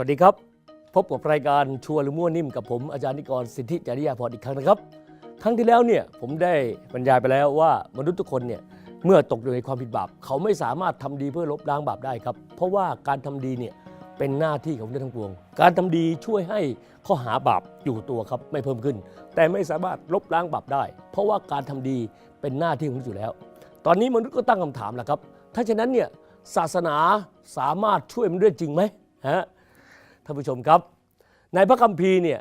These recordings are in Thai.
วัสดีครับ พบกับรายการชัวร์หรือมั่วนิ่มกับผมอาจารย์นิกรสิทธิจริยาพรอีกครั้งนะครับ ครั้งที่แล้วเนี่ยผมได้บรรยายไปแล้วว่ามนุษย์ทุกคนเนี่ยเมื่อตกอยู่ในความผิดบาปเขาไม่สามารถทำดีเพื่อลบล้างบาปได้ครับ เพราะว่าการทำดีเนี่ยเป็นหน้าที่ของมนุษย์ทั้งปวง การทำดีช่วยให้ข้อหาบาปอยู่ตัวครับไม่เพิ่มขึ้น แต่ไม่สามารถลบล้างบาปได้ เพราะว่าการทำดีเป็นหน้าที่ของมนุษย์อยู่แล้ว ตอนนี้มนุษย์ก็ตั้งคำถามแหละครับ ถ้าฉะนั้นเนี่ยศาสนาสามารถช่วยมนุษย์ได้จริงไหมฮะ ท่านผู้ชมครับ ในพระคัมภีร์เนี่ย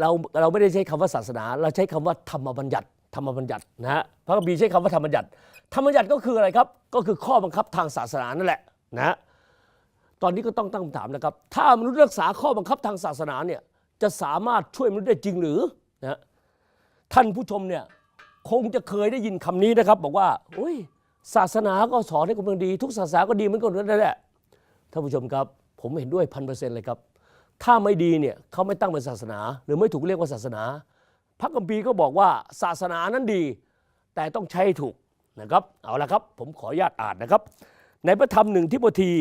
เราเราไม่ได้ใช้คำว่าศาสนา เราใช้คำว่าธรรมบัญญัติธรรมบัญญัตินะฮะพระคัมภีร์ใช้คำว่าธรรมบัญญัติธรรมบัญญัติก็คืออะไรครับ ก็คือข้อบังคับทางศาสนานั่นแหละนะตอนนี้ก็ต้องตั้งคำถามนะครับ ถ้ามนุษย์รักษาข้อบังคับทางศาสนาเนี่ยจะสามารถช่วยมนุษย์ได้จริงหรือนะท่านผู้ชมเนี่ยคงจะเคยได้ยินคำนี้นะครับ บอกว่าโอ้ยศาสนาก็สอนให้คนเป็นดี ทุกศาสนาก็ดีเหมือนกันนั่นแหละท่านผู้ชมครับ ผมเห็นด้วยพันเปอร์เซ็นต์เลยครับ ถ้าไม่ดีเนี่ยเขาไม่ตั้งเป็นศาสนา หรือไม่ถูกเรียกว่าศาสนา พระคัมภีก็บอกว่าศาสนานั้นดี แต่ต้องใช้ใถูกนะครับ เอาละครับ ผมขออนุญาตอ่านนะครับ ในพระธรรมหนึ่งทิโมธี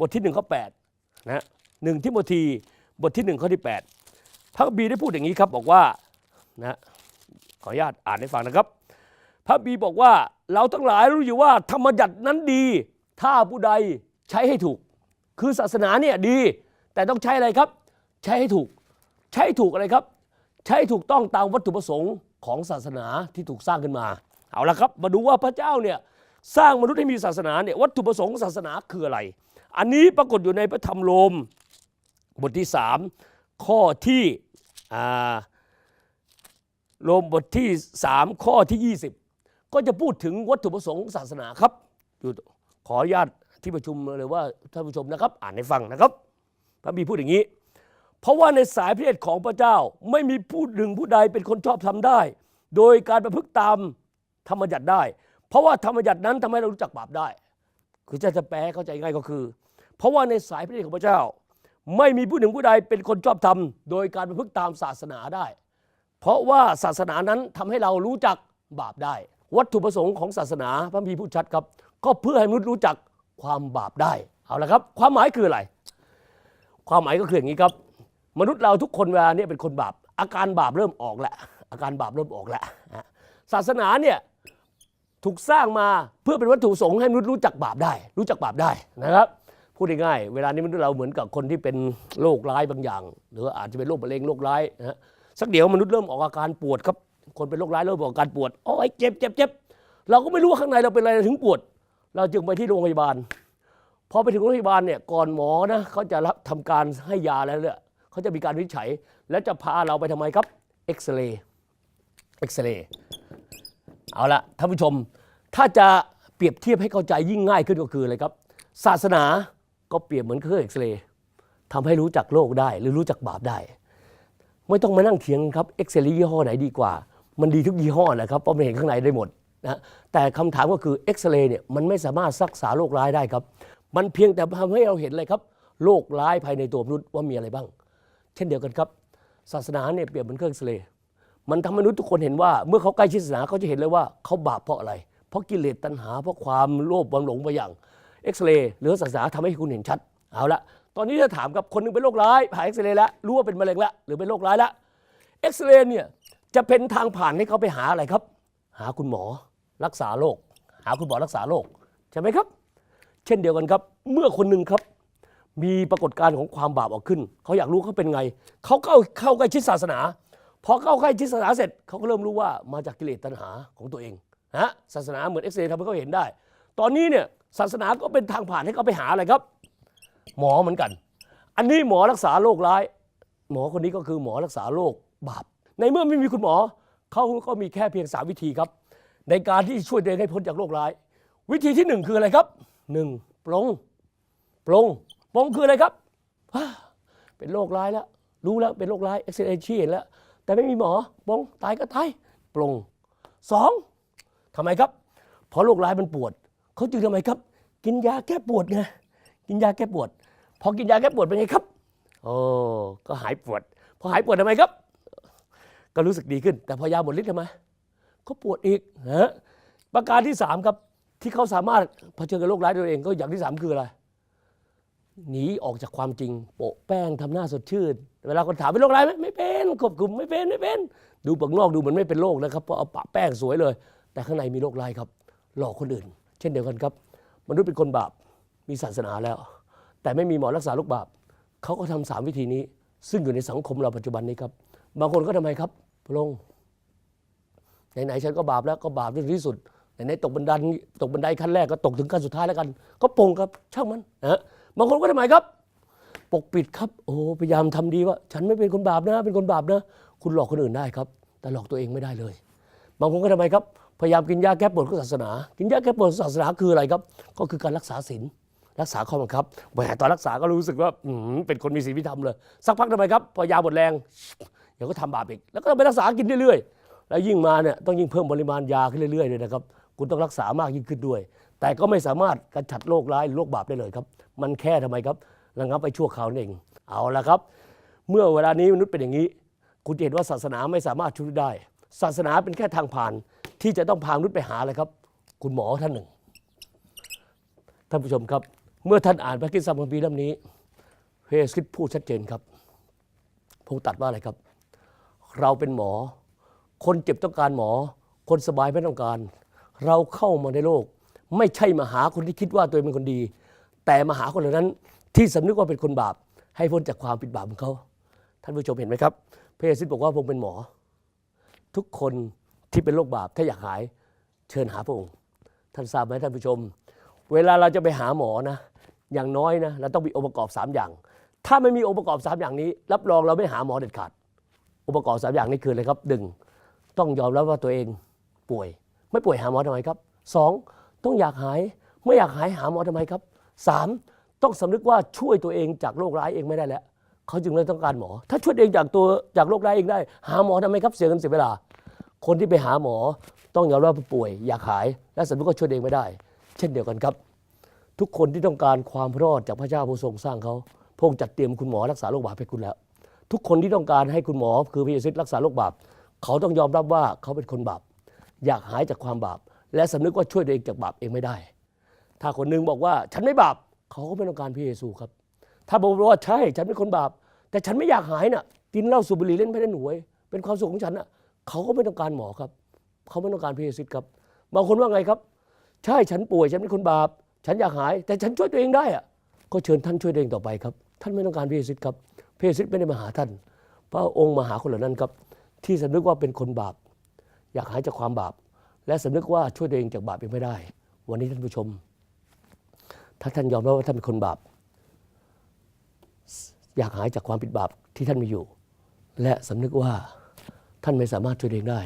บทที่หนึ่งข้อแปดนะหนึ่งทิโมธีบทที่หนึ่งข้อที่แปดพระคัมภีได้พูดอย่างนี้ครับบอกว่านะขออนุญาตอ่านให้ฟังนะครับ พระคัมภีบอกว่าเราทั้งหลายรู้อยู่ว่าธรรมยัตนั้นดี ถ้าผู้ใดใช้ให้ถูก คือศาสนาเนี่ยดี แต่ต้องใช้อะไรครับ ใช้ให้ถูก ใช้ให้ถูกอะไรครับ ใช้ให้ถูกต้องตามวัตถุประสงค์ของศาสนาที่ถูกสร้างขึ้นมา เอาละครับ มาดูว่าพระเจ้าเนี่ยสร้างมนุษย์ให้มีศาสนาเนี่ยวัตถุประสงค์ศาสนาคืออะไร อันนี้ปรากฏอยู่ในพระธรรมโรมบทที่ 3 ข้อที่อาโรมบทที่ 3 ข้อที่ 20 ก็จะพูดถึงวัตถุประสงค์ของศาสนาครับอยู่ขออนุญาต ที่ประชุมเลยว่าท่านผู้ชมนะครับ อ่านให้ฟังนะครับพระบีพูดอย่างนี้ เพราะว่าในสายพระเนตรของพระเจ้าไม่มีผู้หนึ่งผู้ใดเป็นคนชอบทำได้ โดยการประพฤติตามธรรมยัติได้ เพราะว่าธรรมยัตินั้นทำให้เรารู้จักบาปได้ คือจะจะแปลเข้าใจง่ายก็คือ เพราะว่าในสายพระเนตรของพระเจ้า ไม่มีผู้หนึ่งผู้ใดเป็นคนชอบทำโดยการประพฤติตามศาสนาได้ เพราะว่าศาสนานั้นทำให้เรารู้จักบาปได้ วัตถุประสงค์ของศาสนาพระพีร์พูดชัดครับ ก็เพื่อให้มนุษย์รู้จัก ความบาปได้ เอาละครับ ความหมายคืออะไร ความหมายก็คืออย่างนี้ครับ มนุษย์เราทุกคนเวลาเนี้เป็นคนบาป อาการบาปเริ่มออกแล้วอาการบาปเริ่มออกแล้วศาสนาเนี่ยถูกสร้างมาเพื่อเป็นวัตถุประสงค์ให้มนุษย์รู้จักบาปได้ รู้จักบาปได้นะครับพูดง่ายๆเวลานี้มนุษย์เราเหมือนกับคนที่เป็นโรคร้ายบางอย่าง หรืออาจจะเป็นโรคมะเร็งโรคร้ายนะฮะสักเดี๋ยวมนุษย์เริ่มออกอาการปวดครับ คนเป็นโรคร้ายเริ่มออกอาการปวดโอ้ยเจ็บเจ็บเจ็บเราก็ไม่รู้ว่าข้างในเราเป็นอะไรถึงปวด เราจึงไปที่โรงพยาบาลพอไปถึงโรงพยาบาลเนี่ยก่อนหมอนะเขาจะรับทำการให้ยาแล้วเนี่ยเขาจะมีการวินิจฉัย แล้วจะพาเราไปทำไมครับเอ็กซเรย์เอ็กซเรย์เอาละท่านผู้ชม ถ้าจะเปรียบเทียบให้เข้าใจยิ่งง่ายขึ้นก็คืออะไรครับ ศาสนาก็เปรียบเหมือนเครื่องเอ็กซเรย์ทำให้รู้จักโรคได้ หรือรู้จักบาปได้ ไม่ต้องมานั่งเถียงครับเอ็กซเรย์ยี่ห้อไหนดีกว่า มันดีทุกยี่ห้อแหละครับเพราะมันเห็นข้างในได้หมด นะแต่คำถามก็คือเอ็กซเรย์เนี่ยมันไม่สามารถรักษาโรคร้ายได้ครับ มันเพียงแต่ทำให้เราเห็นเลยครับโรคร้ายภายในตัวมนุษย์ว่ามีอะไรบ้าง เช่นเดียวกันครับ ศาสนาเนี่ยเปรียบเหมือนเครื่องเอ็กซเรย์มันทำให้มนุษย์ทุกคนเห็นว่า เมื่อเขาใกล้ชิดศาสนาเขาจะเห็นเลยว่าเขาบาปเพราะอะไร เพราะกิเลสตัณหาเพราะความโลภความหลงไปอย่างเอ็กซเรย์หรือศาสนาทำให้คุณเห็นชัดเอาละตอนนี้จะถามกับคนหนึงเป็นโรคร้ายผ่าเอ็กซเรย์แล้วรู้ว่าเป็นมะเร็งแล้วหรือเป็นโรคร้ายแล้วเอ็กซเรย์เนี่ยจะเป็นทางผ่านให้เขาไปหาอะไรครับ หาคุณหมอรักษาโรคหาคุณหมอรักษาโรคใช่ไหมครับ เช่นเดียวกันครับ เมื่อคนหนึ่งครับ มีปรากฏการณ์ของความบาปออกขึ้น เขาอยากรู้เขาเป็นไง เขาเข้าเข้าใกล้ชิดศาสนาพอเข้าใกล้ชิดศาสนาเสร็จเขาก็เริ่มรู้ว่ามาจากกิเลสตัณหาของตัวเองฮะศาสนาเหมือนเอ็กซเรย์ทำให้เขาเห็นได้ ตอนนี้เนี่ยศาสนาก็เป็นทางผ่านให้เขาไปหาอะไรครับ หมอเหมือนกัน อันนี้หมอรักษาโรคร้าย หมอคนนี้ก็คือหมอรักษาโรคบาปในเมื่อไม่มีคุณหมอ เขาก็มีแค่เพียงสามวิธีครับ ในการที่ช่วยตัวเองให้พ้นจากโรคร้าย วิธีที่หนึ่งคืออะไรครับหนึ่งปลงปลงปลงคืออะไรครับ เป็นโรคร้ายแล้ว รู้แล้วเป็นโรคร้ายเอ็กซเรย์ชี้เห็นแล้ว แต่ไม่มีหมอปลงตายก็ตายปลงสองทำไมครับ เพราะโรคร้ายมันปวด เขาจึงทำไมครับ กินยาแก้ปวดไงกินยาแก้ปวด พอกินยาแก้ปวดเป็นไงครับโอ้ก็หายปวด พอหายปวดทำไมครับ ก็รู้สึกดีขึ้น แต่พอยาหมดฤทธิ์ทำไมก็ปวดอีกฮะประการที่สามครับที่เขาสามารถเผชิญกับโรคร้ายตัวเองก็อย่างที่สามคืออะไรหนีออกจากความจริง โปะแป้งทำหน้าสดชื่น เวลาคนถามเป็นโรคอะไรไหมไม่เป็นควบคุมไม่เป็นไม่เป็น ดูปากนอกดูเหมือนไม่เป็นโรคนะครับเพราะเอาปะแป้งสวยเลย แต่ข้างในมีโรคร้ายครับ หลอกคนอื่น เช่นเดียวกันครับ มนุษย์เป็นคนบาปมีศาสนาแล้ว แต่ไม่มีหมอรักษาโรคบาปเขาก็ทำสามวิธีนี้ ซึ่งอยู่ในสังคมเราปัจจุบันนี้ครับ บางคนก็ทำไมครับ พระองค์ไหนๆฉันก็บาปแล้วก็บาปที่ที่สุดไหนๆตกบันไดตกบันไดขั้นแรกก็ตกถึงขั้นสุดท้ายแล้วกัน ก็ปลงครับช่างมันนะบางคนก็ทำไมครับ ปกปิดครับ โอ้พยายามทำดีว่า ฉันไม่เป็นคนบาปนะ เป็นคนบาปนะคุณหลอกคนอื่นได้ครับ แต่หลอกตัวเองไม่ได้เลย บางคนก็ทำไมครับพยายามกินยาแก้ปวดของศาสนา กินยาแก้ปวดศาสนาคืออะไรครับ ก็คือการรักษาศีลรักษาข้อบังคับแหมตอนรักษาก็รู้สึกว่าเป็นคนมีศีลพิธรรมเลย สักพักทำไมครับพอยาหมดแรง เดี๋ยวก็ทำบาปอีก แล้วก็ต้องไปรักษากินเรื่อยๆ แล้วยิ่งมาเนี่ยต้องยิ่งเพิ่มปริมาณยาขึ้นเรื่อยๆเลยนะครับ คุณต้องรักษามากยิ่งขึ้นด้วย แต่ก็ไม่สามารถกำจัดโรคร้ายโรคบาปได้เลยครับ มันแค่ทำไมครับระงับไปชั่วคราวนั่นเอง เอาละครับ เมื่อเวลานี้มนุษย์เป็นอย่างนี้ คุณจะเห็นว่าศาสนาไม่สามารถช่วยได้ ศาสนาเป็นแค่ทางผ่านที่จะต้องพามนุษย์ไปหาอะไรครับ คุณหมอท่านหนึ่ง ท่านผู้ชมครับ เมื่อท่านอ่านพระคิดสัมคัมภีร์เล่มนี้ พระเยซูคริสต์พูดชัดเจนครับพระองค์ตัดว่าอะไรครับ เราเป็นหมอ คนเจ็บต้องการหมอ คนสบายไม่ต้องการ เราเข้ามาในโลก ไม่ใช่มาหาคนที่คิดว่าตัวเองเป็นคนดี แต่มาหาคนเหล่านั้น ที่สำนึกว่าเป็นคนบาป ให้พ้นจากความผิดบาปของเขา ท่านผู้ชมเห็นไหมครับพระเยซูบอกว่าผมเป็นหมอ ทุกคนที่เป็นโรคบาปถ้าอยากหายเชิญหาพระองค์ ท่านทราบไหมท่านผู้ชม เวลาเราจะไปหาหมอนะ อย่างน้อยนะเราต้องมีองค์ประกอบ 3 อย่าง ถ้าไม่มีองค์ประกอบ 3 อย่างนี้ รับรองเราไม่หาหมอเด็ดขาด องค์ประกอบสามอย่างนี้คืออะไรครับหนึ่งต้องยอมรับว่าตัวเองป่วย ไม่ป่วยหาหมอทำไมครับสองต้องอยากหายไม่อยากหายหาหมอทำไมครับสามต้องสำนึกว่าช่วยตัวเองจากโรคร้ายเองไม่ได้แล้วเขาจึงเลยต้องการหมอ ถ้าช่วยเองจากตัวจากโรคร้ายเองได้ หาหมอทำไมครับเสียเงินเสียเวลา คนที่ไปหาหมอต้องยอมรับว่าป่วย อยากหาย และสำนึกว่าช่วยเองไม่ได้ เช่นเดียวกันครับ ทุกคนที่ต้องการความรอดจากพระเจ้าผู้ทรงสร้างเขาพระองค์จัดเตรียมคุณหมอรักษาโรคบาปให้คุณแล้ว ทุกคนที่ต้องการให้คุณหมอคือพระเยซูรักษาโรคบาปเขาต้องยอมรับว่าเขาเป็นคนบาปอยากหายจากความบาป และสำนึกว่าช่วยตัวเองจากบาปเองไม่ได้ ถ้าคนหนึงบอกว่าฉันไม่บาปเขาก็ไม่ต้องการพระเยซูครับ ถ้าบอกว่าใช่ฉันเป็นคนบาป แต่ฉันไม่อยากหายน่ะกินเหล้าสูบบุหรี่เล่นไม่ได้หน่วย เป็นความสุขของฉันน่ะเขาก็ไม่ต้องการหมอครับ เขาไม่ต้องการพระเยซูครับบางคนว่าไงครับ ใช่ฉันป่วยฉันเป็นคนบาป ฉันอยากหาย แต่ฉันช่วยตัวเองได้อะก็เชิญท่านช่วยตัวเองต่อไปครับ ท่านไม่ต้องการพระเยซูครับพระเยซูไม่ได้มาหาท่าน พระองค์มาหาคนเหล่านั้นครับ ที่สำนึกว่าเป็นคนบาป อยากหายจากความบาป และสำนึกว่าช่วยตัวเองจากบาปเองไม่ได้ วันนี้ท่านผู้ชม ถ้าท่านยอมรับว่าท่านเป็นคนบาป อยากหายจากความผิดบาปที่ท่านมีอยู่ และสำนึกว่าท่านไม่สามารถช่วยตัวเองได้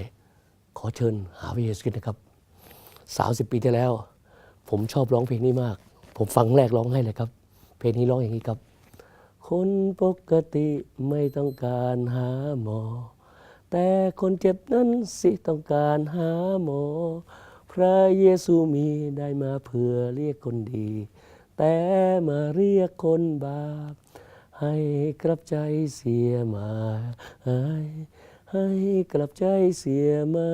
ขอเชิญหาพระเยซูคริสต์นะครับสาสิบปีที่แล้ว ผมชอบร้องเพลงนี้มาก ผมฟังแรกร้องให้เลยครับ เพลงนี้ร้องอย่างนี้ครับ คนปกติไม่ต้องการหาหมอ แต่คนเจ็บนั้นสิต้องการหาหมอ พระเยซูมีได้มาเพื่อเรียกคนดี แต่มาเรียกคนบาป ให้กลับใจเสียมาให้ให้กลับใจเสียมา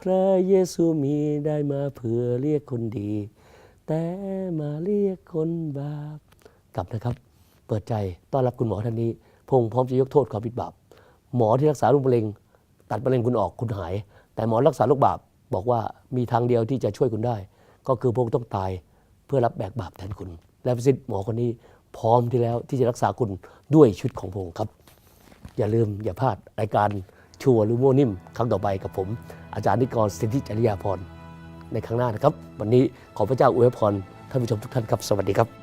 พระเยซูมีได้มาเพื่อเรียกคนดี แต่มาเรียกคนบาป กลับนะครับ เปิดใจต้อนรับคุณหมอท่านนี้พงค์พร้อมจะยกโทษความผิดบาปหมอที่รักษาโรคมะเร็ง ตัดมะเร็งคุณออกคุณหาย แต่หมอรักษาโรคบาปบอกว่ามีทางเดียวที่จะช่วยคุณได้ ก็คือพงค์ต้องตายเพื่อรับแบกบาปแทนคุณ และพระสิทธิ์หมอคนนี้พร้อมที่แล้วที่จะรักษาคุณด้วยชุดของพงค์ครับ อย่าลืมอย่าพลาดรายการชัวร์หรือโมนิ่มครั้งต่อไปกับผม อาจารย์นิกรสิทธิจริยาพรในครั้งหน้านะครับ วันนี้ขอพระเจ้าอวยพรท่านผู้ชมทุกท่านครับ สวัสดีครับ